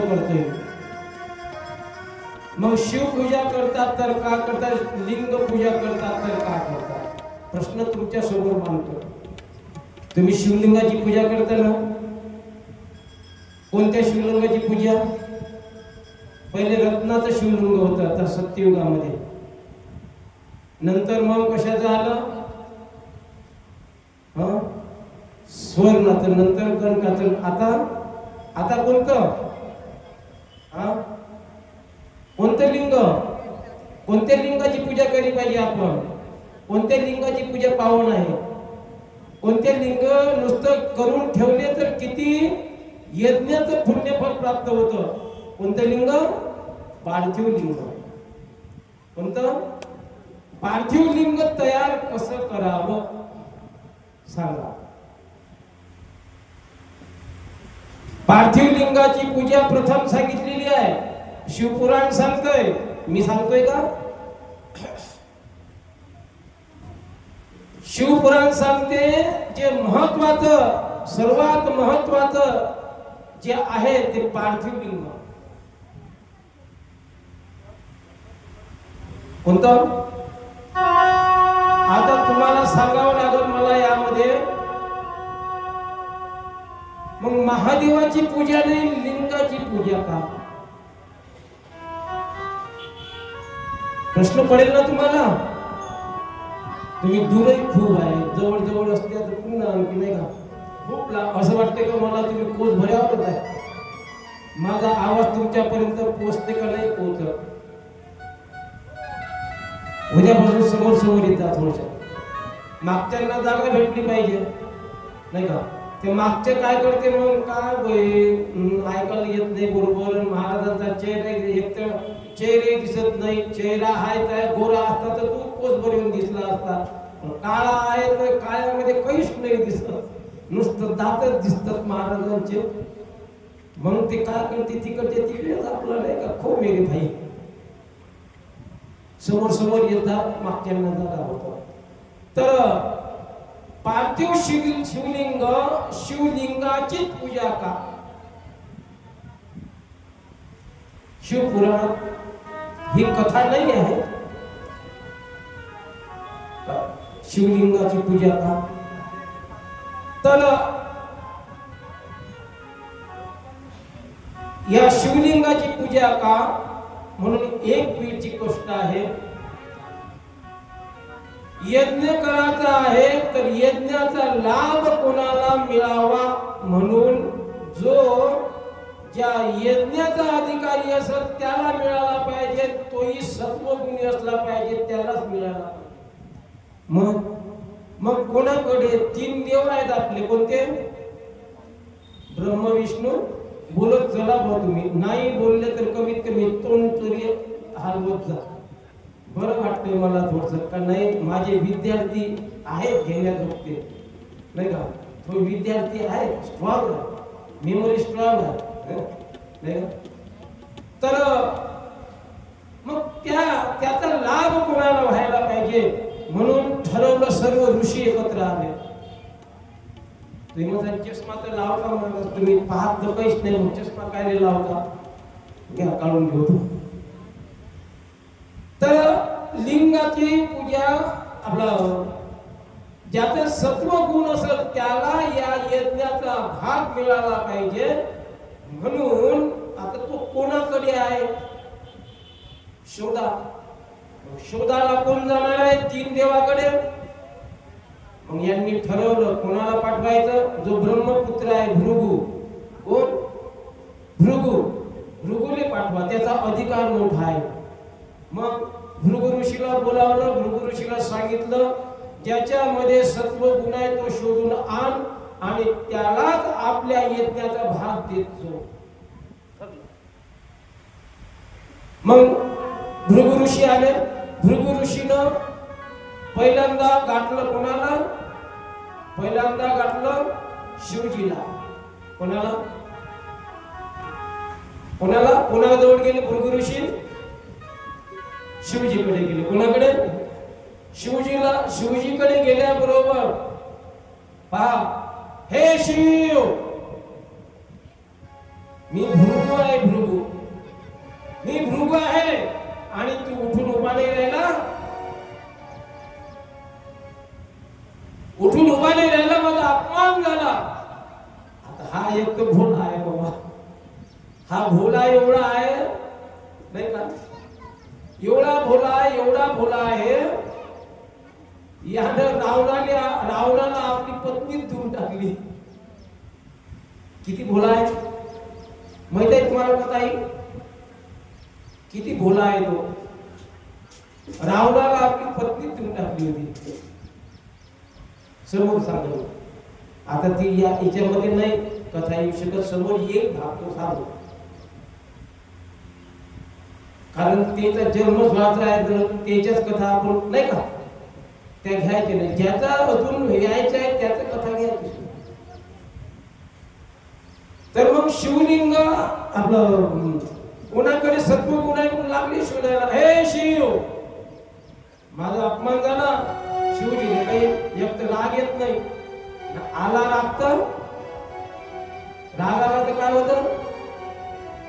करते मग शिवपूजा करतात तर का करतात? लिंग पूजा करतात तर का करतात? प्रश्न तुमच्यासमोर मांडतो. तुम्ही शिवलिंगाची पूजा करता ना? कोणत्या शिवलिंगाची पूजा? पहिले रत्नाचं शिवलिंग होतं आता सत्ययुगामध्ये. नंतर मग कशाचं आलं? हं? स्वर्णाचं नंतर कणकाचं. आता? आता कोणतं? हा? कोणतं लिंग? कोणत्या लिंगाची पूजा केली पाहिजे आपण? कोणत्या लिंगाची पूजा पावन आहे? कोणते लिंग नुसतं करून ठेवले तर किती यज्ञाचं पुण्यफल प्राप्त होतं? कोणतं लिंग? पार्थिव लिंग. कोणतं? पार्थिव लिंग तयार कसं करावं? सांगा. पार्थिव लिंगाची पूजा प्रथम सांगितलेली आहे. शिवपुराण सांगतोय. मी सांगतोय का? शिवपुराण सांगते जे महत्वाचं सर्वात महत्वाचं जे आहे ते पार्थिव लिंग कोणतं? आता तुम्हाला सांगा महादेवाची पूजा नाही लिंगाची पूजा का? प्रश्न पडेल ना तुम्हाला? तुम्ही दूरही खूप आहे जवळ जवळ असल्या तर पुन्हा आणखी नाही का? खूप असं वाटतंय का मला तुम्ही कोच भऱ्यावरच आहे? माझा आवाज तुमच्यापर्यंत पोचते का नाही पोहोचत? उद्यापासून समोर समोर येतात थोडस. मागच्यांना जागा भेटली पाहिजे नाही का? ते मागचे काय करते मग? काय ऐकायला येत नाही बरोबर. महाराजांचा चेहरा एक तर चेहरे दिसत नाही. चेहरा आहे तर गोरा असता तर तू कोस येऊन दिसला असता. काळा आहे तर काळ्यामध्ये काहीच नाही दिसत. नुसतं दातच दिसतात महाराजांचे. मग ते काय करते? तिकडचे तिकडेच आपला नाही का खो मेरे भाई. समोर समोर येतात. मागच्यांना जागा होतात. तर पार्थिव शिव शिवलिंग शिवलिंगाचीच पूजा का? शिवपुराणात ही कथा नाही आहे. शिवलिंगाची पूजा का? तर या शिवलिंगाची पूजा का? म्हणून एक वेळची गोष्ट आहे. यज्ञ करायचा आहे तर यज्ञाचा लाभ कोणाला मिळावा? म्हणून जो ज्या यज्ञाचा अधिकारी असेल त्याला मिळाला पाहिजे तोही सत्वगुणी असला पाहिजे त्यालाच मिळाला मग? मग कोणाकडे? तीन देव आहेत आपले कोणते? ब्रह्म विष्णू बोलत चला बा तुम्ही. नाही बोलले तर कमीत कमी तोंड तरी हलवत जा. बरं वाटतंय मला थोडंसं. का नाही माझे विद्यार्थी आहेत घेण्याजोगते नाही का? तो विद्यार्थी आहे स्ट्रॉंग आहे. मेमरी स्ट्रॉंग आहे. नाही का? तर मग त्या त्याचा लाभ कोणाला व्हायला पाहिजे? म्हणून ठरवलं सर्व ऋषी एकत्र आले. तुम्ही माझा चष्मा तर लावता म्हणा तुम्ही पाहत तर काहीच नाही मग चष्मा काय नाही लावता? घ्या काढून घेऊ. तर लिंगाची पूजा आपला ज्याचं सत्व गुण असेल त्याला या यज्ञाचा भाग मिळाला पाहिजे. म्हणून आता तो कोणाकडे आहे? शोधा. शोधाला कोण जाणार आहे? तीन देवाकडे. मग यांनी ठरवलं कोणाला पाठवायचं? जो ब्रह्मपुत्र आहे भृगू. कोण? भृगू. भृगूने पाठवा त्याचा अधिकार मोठा आहे. मग भृगु ऋषीला बोलावलं भृगु ऋषीला सांगितलं ज्याच्यामध्ये सत्व गुण आहे तो शोधून आण आणि त्यालाच आपल्या यज्ञाचा भाग देत. जो मग भृगु ऋषी आले. भृगु ऋषीनं पहिल्यांदा गाठलं कोणाला? पहिल्यांदा गाठलं शिवजीला. कोणाला? कोणाला? कोणाजवळ गेले भृगु ऋषी? शिवजीकडे गेले. कोणाकडे? शिवजीला शिवजीकडे गेल्याबरोबर. पहा हे शिव! मी भृगू आहे भृगू. मी भृगू आहे आणि तू उठून उभा नाही राहिला? उठून उभा नाही राहिला माझा अपमान झाला. आता हा एक भूल आहे बाबा. हा भूल आहे एवढा आहे. एवढा भोला एवढा भोला आहे. यानं रावणाने रावणाला आपली पत्नी देऊन टाकली. किती भोला आहे. माहीत आहे तुम्हाला का ताई? किती भोला आहे तो. रावणाला आपली पत्नी देऊन टाकली होती. समोर सांगतो. आता ती या याच्यामध्ये नाही. कथा येऊ शकत. समोर येईल भाग तो सांगतो. कारण त्यांचा जन्म व्हायचा आहे तर त्याच्याच कथा आपण नाही का? त्या घ्यायच्या नाही. ज्याचा अजून यायचं आहे त्याचा कथा घ्यायची तर मग शिवलिंग आपलं कोणाकडे सत्व कोणाकडे लागली शोधायला हे शिव! माझा अपमान झाला. शिवजीने काही एक तर राग येत नाही. आला राग तर? राग आला तर काय होत?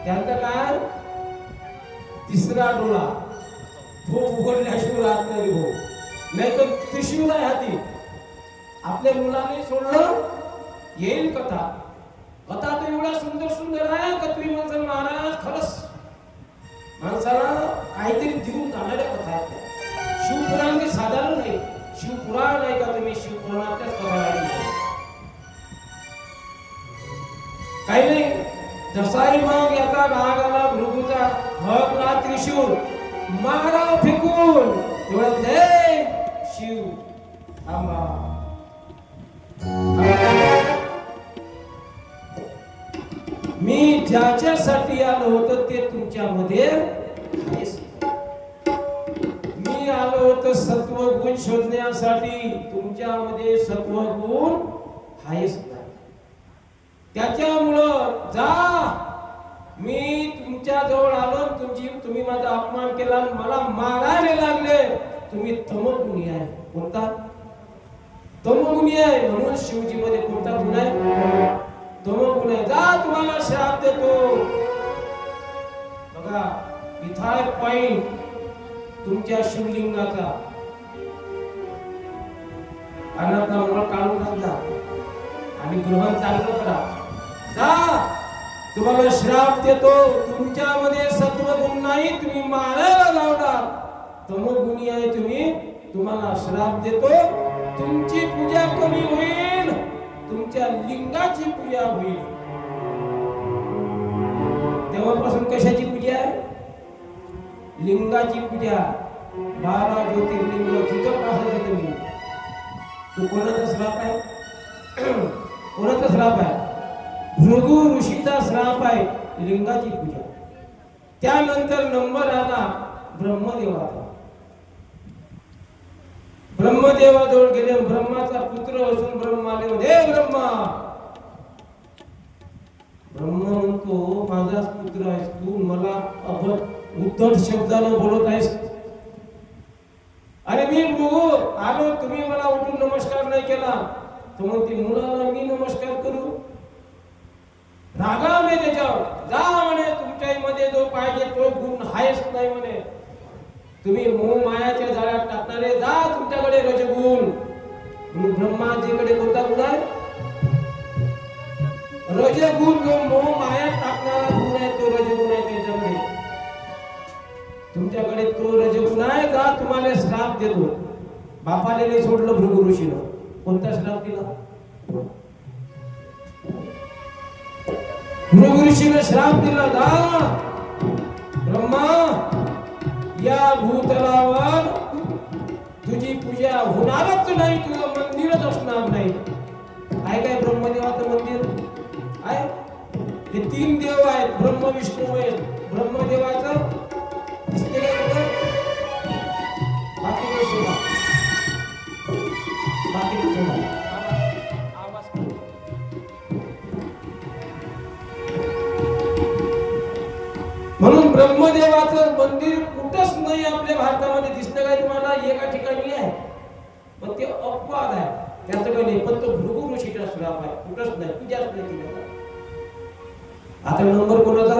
त्यांचं काय? तिसरा डोळा. तो उघडल्याशिवाय राहत नाही भाऊ नाही तर त्रिशूल आहे हाती आपल्या मुलाने सोडलं येईल कथा. कथा तर एवढ्या सुंदर सुंदर आहे का तुम्ही महाराज खरंच. माणसाला काहीतरी देऊन जाणाऱ्या कथा आहेत त्या. शिवपुराण काही साधारण नाही. शिवपुराण आहे का तुम्ही? शिवपुराणातल्याच कथा काही नाही. जसाही मग याचा राग आला भृगूचा हक ना त्रिशूर मारा फेकून दे शिव. थांबा. मी ज्याच्यासाठी आलो होतो ते तुमच्यामध्ये आहेच. मी आलो होतो सत्व गुण शोधण्यासाठी तुमच्यामध्ये सत्व गुण आहेच. त्याच्यामुळं जा. मी तुमच्या जवळ आलो तुमची तुम्ही माझा अपमान केला आणि मला मारायला लागले. तुम्ही तमगुणी आहे. कोणता? तमगुणी आहे म्हणून शिवजी मध्ये कोणता गुण आहे? तमगुण आहे. जा तुम्हाला श्राप देतो. बघा इथं पाईन पॉइंट तुमच्या शिवलिंगाचा. अनाथामुळे काढून टाकला. आणि ग्रहण चांगलं करा. तुम्हाला श्राप देतो. तुमच्यामध्ये सत्वगुण नाही तुम्ही मारायला लावणार. तमोगुणी आहे तुम्ही तुम्हाला श्राप देतो. तुमची पूजा कमी होईल. तुमच्या लिंगाची पूजा होईल. तेव्हापासून कशाची पूजा आहे? लिंगाची पूजा. बारा ज्योतिर्लिंग तिथं पाहत तुम्ही तू कोणाचा श्राप आहे? कोणाचा श्राप आहे? भृगु ऋषीचा श्राप आहे लिंगाची पूजा. त्यानंतर नंबर आला ब्रह्मदेवाचा. ब्रह्मदेवाजवळ गेले ब्रह्माचा पुत्र असून ब्रह्माने हे ब्रह्मा! ब्रह्म म्हणतो माझाच पुत्र आहेस तू मला अबद उद्धट शब्दानं बोलत आहेस. अरे मी बघू आलो तुम्ही मला उठून नमस्कार नाही केला. तो म्हणते मुलाला मी नमस्कार करू? रागा नाही त्याच्यावर. जा म्हणे तुमच्या मध्ये जो पाहिजे तो गुण आहेच नाही म्हणे. तुम्ही मोह मायाच्या जाळ्यात टाकणारे जा तुमच्याकडे रजगुण. म्हणून ब्रह्माजीकडे कोणता गुण आहे? रजगुण जो मोह मायात टाकणारा गुण आहे तो रजगुण आहे त्यांच्याकडे तुमच्याकडे तो रजगुण आहे का? तुम्हाला श्राप देतो. बापाने नाही सोडलं भृगु ऋषीनं. कोणता श्राप दिला? भृगुषीने श्राप दिला जा ब्रह्मा या भूतलावर तुझी पूजा होणारच नाही तुझं मंदिरच असणार नाही. आहे काय ब्रह्मदेवाचं मंदिर? आहे. हे तीन देव आहेत ब्रह्म विष्णू आहेत ब्रह्मदेवाचं ब्रह्मदेवाचं मंदिर कुठंच नाही आपल्या भारतामध्ये दिसतं काय तुम्हाला? एका ठिकाणी आहे. पण ते अपवाद आहे. त्याचं काही नाही पण तो भृगु ऋषीचा श्राप आहे. कुठंच नाही पूजाच नाही केली आता. नंबर कोणाचा?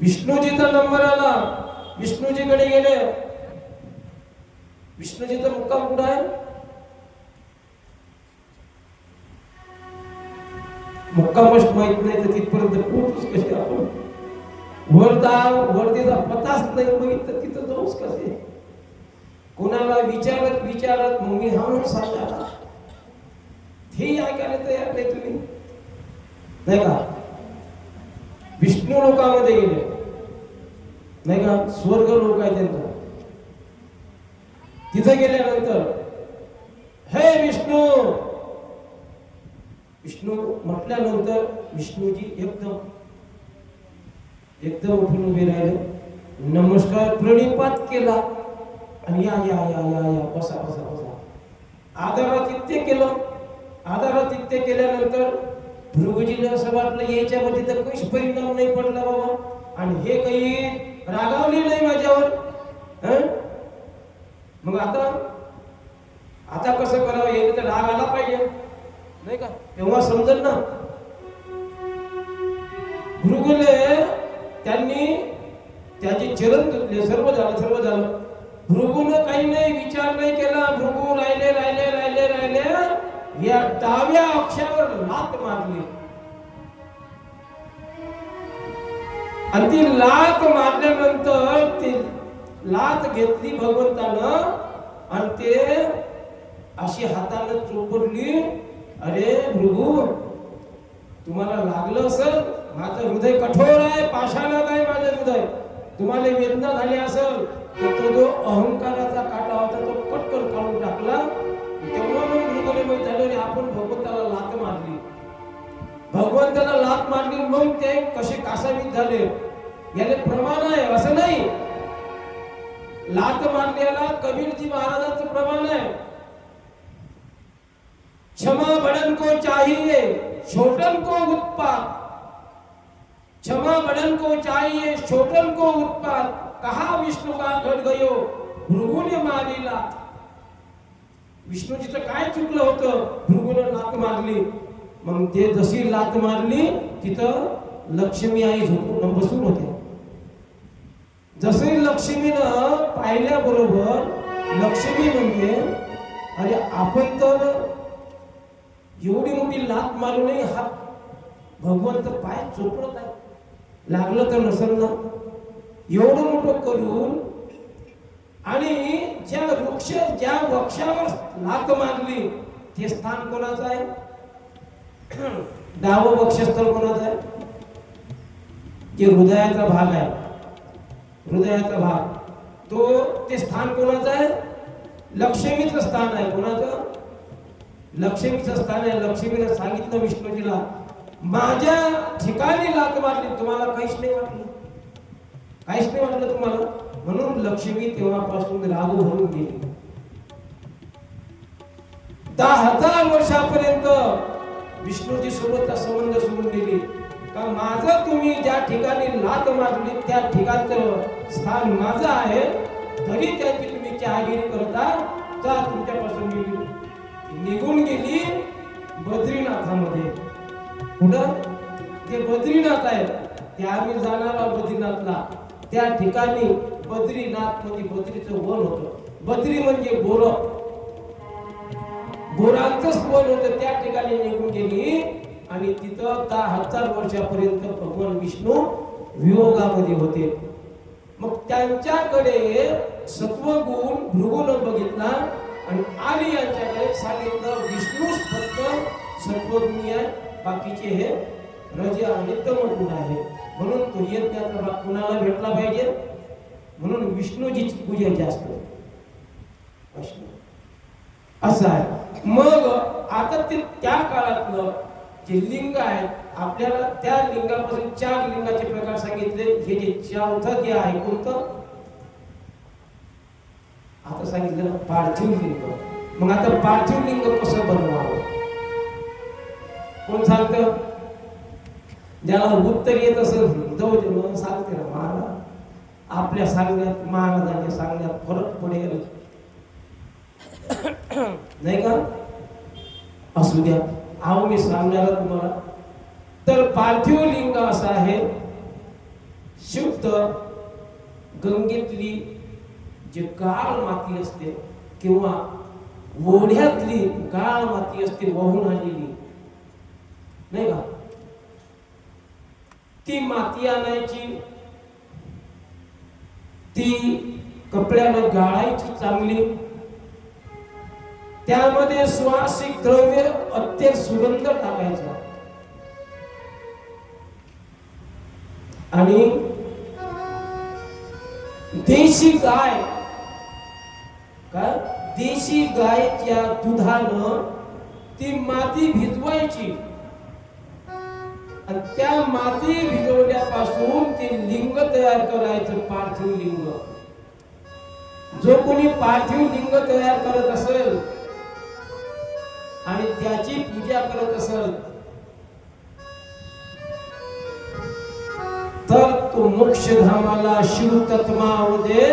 विष्णूजीचा नंबर आला. विष्णूजीकडे गेले. विष्णूजीचा मुक्काम कुठं आहे? मुक्कामच माहीत नाही तर तिथपर्यंत पोहोचूच कशी आपण? वरदा वर्दीचा पताच नाही बघितलं तर तिथं जाऊच कसे? कोणाला विचारत विचारत मग मी हा म्हणून सांगा हे ऐकायला तयार नाही तुम्ही. नाही का? विष्णू लोकामध्ये गेले. नाही का? स्वर्ग लोक आहे त्यांचा. तिथं गेल्यानंतर हे विष्णू! विष्णू म्हटल्यानंतर विष्णूजी एकदम एकदम उठून उभे राहिले. नमस्कार प्रणिपात केला. आणि या या या या या बसा बसा बसा. आदरातिथ्य केलं. आदरातिथ्य केल्यानंतर भृगुजीला असं वाटलं याच्यामध्ये तर काहीच परिणाम नाही पडला बाबा. आणि हे काही रागावले नाही माझ्यावर. मग आता आता कसं करावं? हे तर राग आला पाहिजे. नाही का? तेव्हा समजल ना? भृगुले त्यांनी त्याचे चरण धुतले सर्व झालं सर्व झालं. भृगुन काही नाही विचार नाही केला. भृगू राहिले राहिले राहिले राहिले. या डाव्या अक्षावर लात मारली. आणि ती लात मारल्यानंतर ती लात घेतली भगवंतानं आणि ते अशी हातानं चोपडली. अरे भृगू तुम्हाला लागलं असं माझं हृदय कठोर आहे पाषाणात आहे माझं हृदय. तुम्हाला वेदना झाली असेल तर तो जो अहंकाराचा काटा होता तो कटकन काढून टाकला. तेव्हा मग मृदुलेमय झालं आपण भगवंताला लात मारली. भगवंताला लात मारली मग ते कसे कासावीत झाले? याने प्रमाण आहे असं नाही. लात मारण्याला कबीरजी महाराजांचं प्रमाण आहे. क्षमा बड़न को चाहिए छोटन को उत्पाद क्षमा बड़न को चाहिए छोटन को उत्पाद। कहा विष्णू का घट गयो भृगुने मारिला विष्णूजीचं काय चुकलं होतं? भृगुने लात मारली मग ते जशी लात मारली तिथं लक्ष्मी आई झोपून बसून होते. जसे लक्ष्मीनं पाहिल्याबरोबर लक्ष्मी म्हणते अरे आपण तर एवढी मोठी लात मारूनही हा भगवंत पाय चोपडत आहे. लागलं तर नसेल ना? एवढं मोठं करून आणि ज्या वृक्ष ज्या वृक्षावर लात मारली ते स्थान कोणाचं आहे? डावं वक्षस्थळ कोणाचं आहे? जे हृदयाचा भाग आहे. हृदयाचा भाग. तो ते स्थान कोणाचं आहे? लक्ष्मीचं स्थान आहे. कोणाचं? लक्ष्मीचं स्थान आहे. लक्ष्मीनं सांगितलं विष्णूजीला माझ्या ठिकाणी लात मारली तुम्हाला काहीच नाही वाटलं? काहीच नाही वाटलं तुम्हाला? म्हणून लक्ष्मी तेव्हापासून लागू होऊन गेली. दहा हजार वर्षापर्यंत विष्णूजी सोबतचा संबंध सोडून गेली. का माझं तुम्ही ज्या ठिकाणी लात मारली त्या ठिकाणचं स्थान माझं आहे तरी त्याची तुम्ही चहागिरी करता तर तुमच्यापासून गेली. निघून गेली बद्रीनाथामध्ये. कुठं ते बद्रीनाथ आहे. ते आम्ही जाणार आहोत बद्रीनाथला. त्या ठिकाणी बद्रीनाथ म्हणजे बद्रीचं वन होतं. बद्री म्हणजे बोर. बोरांचंच वन होतं. त्या ठिकाणी निघून गेली आणि तिथं दहा हजार वर्षापर्यंत भगवान विष्णू वियोगामध्ये होते. मग त्यांच्याकडे सत्वगुण भृगुन बघितला आणि आली यांच्याकडे सांगितलं विष्णूच फक्त सत्वगुणी आहे. बाकीचे हे रज आणि तमगुण आहे. म्हणून तो यज्ञाचा भाग कुणाला भेटला पाहिजे? म्हणून विष्णूजीची पूजा जास्त विष्णू असं आहे. मग आता ते त्या काळातलं जे लिंग आहे आपल्याला त्या लिंगापासून चार लिंगाचे प्रकार सांगितले. हे जे चौथं जे आहे कोणतं? आता सांगितलं पार्थिव लिंग. मग आता पार्थिव लिंग कसं बनवावं? कोण सांगत? ज्याला उत्तर येत असेल जाऊ दे म्हणून सांगते ना महाराज. आपल्या सांगण्यात महाराजांच्या सांगण्यात फरक पडेल. नाही का? असू द्या. आहो मी सांगणार तुम्हाला. तर पार्थिव लिंग असं आहे. शुद्ध गंगेतली जे गाळ माती असते किंवा ओढ्यातली गाळ माती असते वाहून आलेली. नाही का? ती माती आणायची ती कपड्यानं गाळायची चांगली. त्यामध्ये स्वासिक द्रव्य अत्यंत सुगंध टाकायचा. आणि देशी गाय काय? देशी गायच्या दुधानं ती माती भिजवायची. आणि त्या माती भिजवल्यापासून ते लिंग तयार करायचं पार्थिव लिंग. जो कोणी पार्थिव लिंग तयार करत असेल आणि त्याची पूजा करत असेल तर तो मोक्षधामाला शिवतत्वामध्ये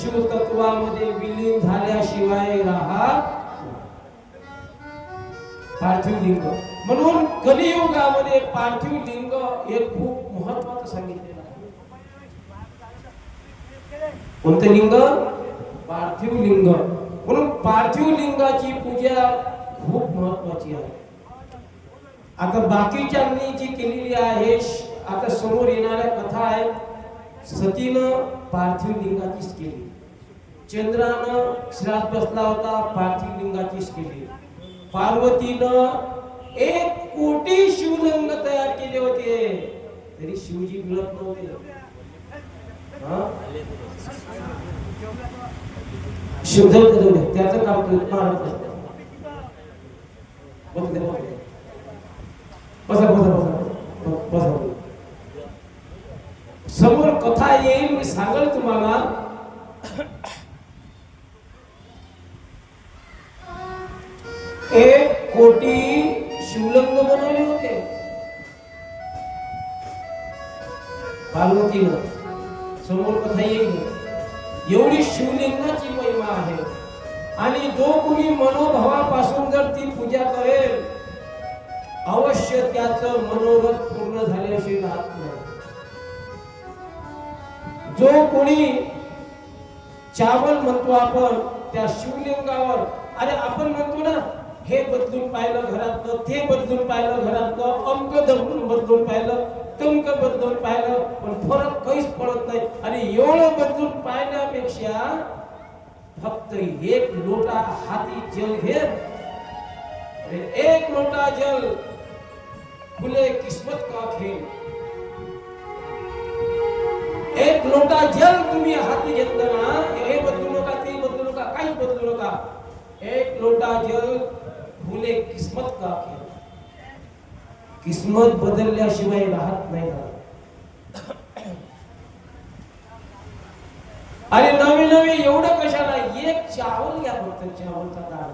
शिवतत्वामध्ये विलीन झाल्याशिवाय राहा पार्थिव लिंग. म्हणून कलियुगामध्ये पार्थिव लिंग हे खूप महत्वाचं सांगितलेलं आहे. कोणतं लिंग? पार्थिव लिंग. म्हणून पार्थिव लिंगाची पूजा खूप महत्वाची आहे. आता बाकीच्यांनी जी केलेली आहे आता समोर येणाऱ्या कथा आहेत. सतीनं पार्थिव लिंगाचीच केली. चंद्रानं श्राद्ध बसला होता पार्थिव लिंगाचीच केली. पार्वतीनं एक कोटी शिवलिंग तयार केले होते. तरी शिवजी मिळत नव्हते. हा? शिवदेव जाऊ त्याचं काम करत महाराज बसा बसा. बसा बसा. समोर कथा येईल. मी सांगल तुम्हाला. एक कोटी शिवलिंग बनवले होते. पार्वतीनं समोर कथा येईल. एवढी शिवलिंगाची महिमा आहे. आणि जो कोणी मनोभावापासून जर ती पूजा करेल अवश्य त्याचं मनोरथ पूर्ण झाल्याशी राहत नाही. जो कोणी चावल म्हणतो आपण त्या शिवलिंगावर अरे आपण म्हणतो ना हे बदलून पाहिलं घरातलं ते बदलून पाहिलं घरातलं अंक दबून बदलून पाहिलं टंक बदलून पाहिलं, पण फरक काहीच पडत नाही. आणि एवढं बदलून पाहण्यापेक्षा फक्त एक लोटा हाती जल घे. आणि एक लोटा जल खुले किस्मत का खेळ एक लोटा जल तुम्ही हाती घेतलं ना हे बदलू नका, ते बदलू नका, काहीच बदलू नका. एक लोटा जल भूले किस्मत का खेळ किस्मत बदलल्याशिवाय राहत नाही आणि अरे नवे नवे एवढं कशाला? एक चावल घ्या फक्त चावलचा दाणा.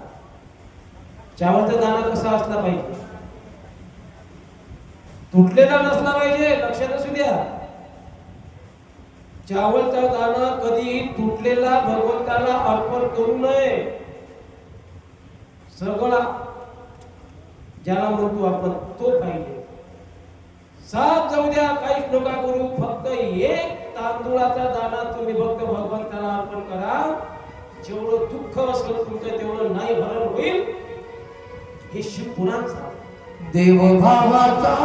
चावलचा दाणा कसा असला पाहिजे? तुटलेला नसला पाहिजे लक्षात असू द्या. चावलचा दाणा कधी तुटलेला भगवंताला अर्पण करू नये. सगळा ज्याला म्हणतो आपण तो पाहिजे. सात जाऊ द्या काहीच नका करू फक्त एक तांदूळाचा दाणा तुम्ही फक्त भगवंताला अर्पण करा. जेवढं दुःख असेल तुमचं तेवढं नाही भरण होईल. हे शिव पुराण सांगतं. देवभावाचा